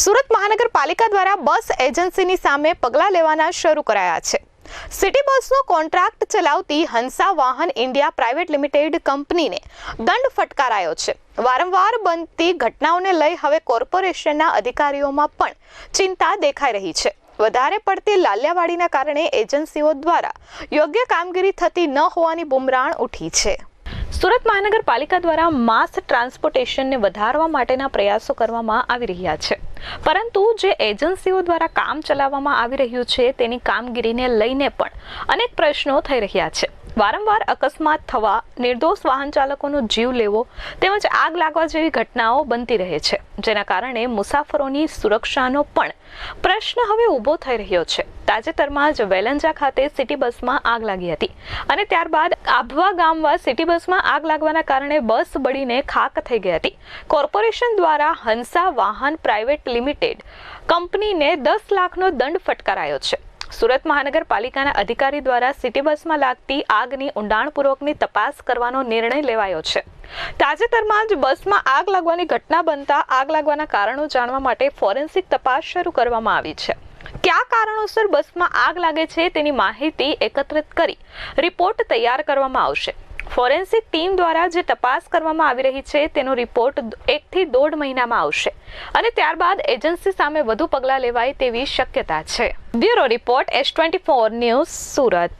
સુરત મહાનગરપાલિકા દ્વારા બસ એજન્સીની સામે પગલાં લેવાના શરૂ કરાયા છે. સિટી બસનો કોન્ટ્રાક્ટ ચલાવતી હંસા વાહન ઇન્ડિયા પ્રાઇવેટ લિમિટેડ કંપનીને દંડ ફટકારાયો છે. વારંવાર બનતી ઘટનાઓને લઈ હવે કોર્પોરેશનના અધિકારીઓમાં પણ ચિંતા દેખાઈ રહી છે. વધારે પડતી લાલિયાવાડીના કારણે એજન્સીઓ દ્વારા યોગ્ય કામગીરી થતી ન હોવાની બુમરાણ ઉઠી છે. સુરત મહાનગરપાલિકા દ્વારા માસ ટ્રાન્સપોર્ટેશનને વધારવા માટેના પ્રયાસો કરવામાં આવી રહ્યા છે. પરંતુ જે એજન્સીઓ દ્વારા કામ ચલાવવામાં આવી રહ્યું છે, તેની કામગીરીને લઈને પણ અનેક પ્રશ્નો થઈ રહ્યા છે. વારંવાર અકસ્માત થવા, નિર્દોષ વાહન ચાલકોનો જીવ લેવો તેમજ આગ લાગવા જેવી ઘટનાઓ બનતી રહે છે, જેના કારણે મુસાફરોની સુરક્ષાનો પણ પ્રશ્ન હવે ઊભો થઈ રહ્યો છે. તાજેતરમાં જ વેલંજા ખાતે સિટી બસમાં આગ લાગી હતી. અને ત્યારબાદ આભવા ગામમાં સિટી બસમાં આગ લાગવાના કારણે બસ બળીને ખાક થઈ ગઈ હતી. કોર્પોરેશન દ્વારા હંસા વાહન પ્રાઇવેટ લિમિટેડ કંપનીને દસ લાખનો દંડ ફટકારાયો છે. સુરત મહાનગરપાલિકાના અધિકારી દ્વારા સિટી બસમાં લાગતી આગની ઊંડાણપૂર્વકની તપાસ કરવાનો નિર્ણય લેવાયો છે. તાજેતરમાં જ બસમાં આગ લાગવાની ઘટના બનતા આગ લાગવાના કારણો જાણવા માટે ફોરેન્સિક તપાસ શરૂ કરવામાં આવી છે. કયા કારણોસર બસમાં આગ લાગે છે તેની માહિતી એકત્રિત કરી રિપોર્ટ તૈયાર કરવામાં આવશે. ફોરેન્સિક ટીમ દ્વારા જે તપાસ કરવામાં આવી રહી છે તેનો રિપોર્ટ એકથી દોઢ મહિનામાં આવશે અને ત્યારબાદ એજન્સી સામે વધુ પગલાં લેવાય તેવી શક્યતા છે. Bureau report S twenty four news Surat.